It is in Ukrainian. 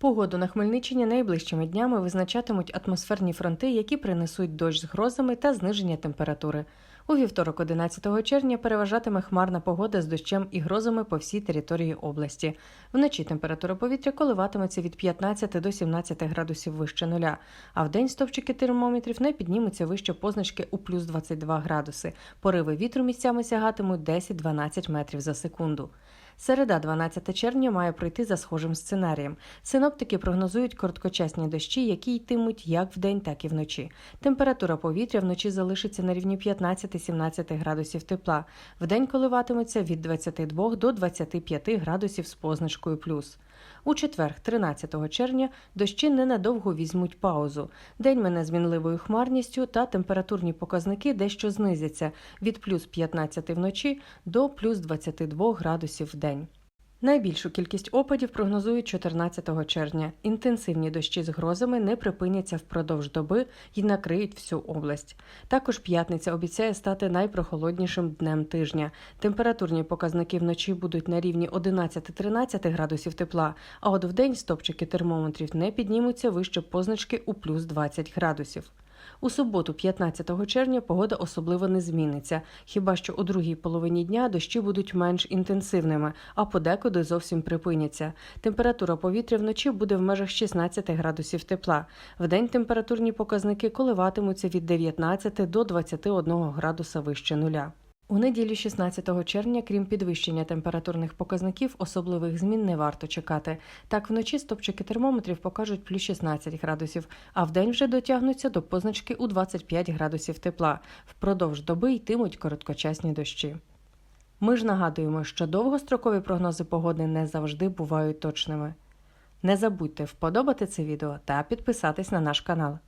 Погоду на Хмельниччині найближчими днями визначатимуть атмосферні фронти, які принесуть дощ з грозами та зниження температури. У вівторок, 11 червня, переважатиме хмарна погода з дощем і грозами по всій території області. Вночі температура повітря коливатиметься від 15 до 17 градусів вище нуля, а вдень стовпчики термометрів не піднімуться вище позначки у плюс 22 градуси. Пориви вітру місцями сягатимуть 10-12 метрів за секунду. Середа, 12 червня, має пройти за схожим сценарієм. Синоптики прогнозують короткочасні дощі, які йтимуть як вдень, так і вночі. Температура повітря вночі залишиться на рівні 15-17 градусів тепла. Вдень коливатиметься від 22 до 25 градусів з позначкою плюс. У четвер, 13 червня, дощі ненадовго візьмуть паузу. День мене змінливою хмарністю та температурні показники дещо знизяться від плюс 15 вночі до плюс 22 градусів в день. Найбільшу кількість опадів прогнозують 14 червня. Інтенсивні дощі з грозами не припиняться впродовж доби і накриють всю область. Також п'ятниця обіцяє стати найпрохолоднішим днем тижня. Температурні показники вночі будуть на рівні 11-13 градусів тепла, а от вдень стопчики термометрів не піднімуться вище позначки у плюс 20 градусів. У суботу, 15 червня, погода особливо не зміниться, хіба що у другій половині дня дощі будуть менш інтенсивними, а подекуди зовсім припиняться. Температура повітря вночі буде в межах 16 градусів тепла. Вдень температурні показники коливатимуться від 19 до 21 градуса вище нуля. У неділю 16 червня, крім підвищення температурних показників, особливих змін не варто чекати. Так, вночі стопчики термометрів покажуть плюс 16 градусів, а вдень вже дотягнуться до позначки у 25 градусів тепла. Впродовж доби йтимуть короткочасні дощі. Ми ж нагадуємо, що довгострокові прогнози погоди не завжди бувають точними. Не забудьте вподобати це відео та підписатись на наш канал.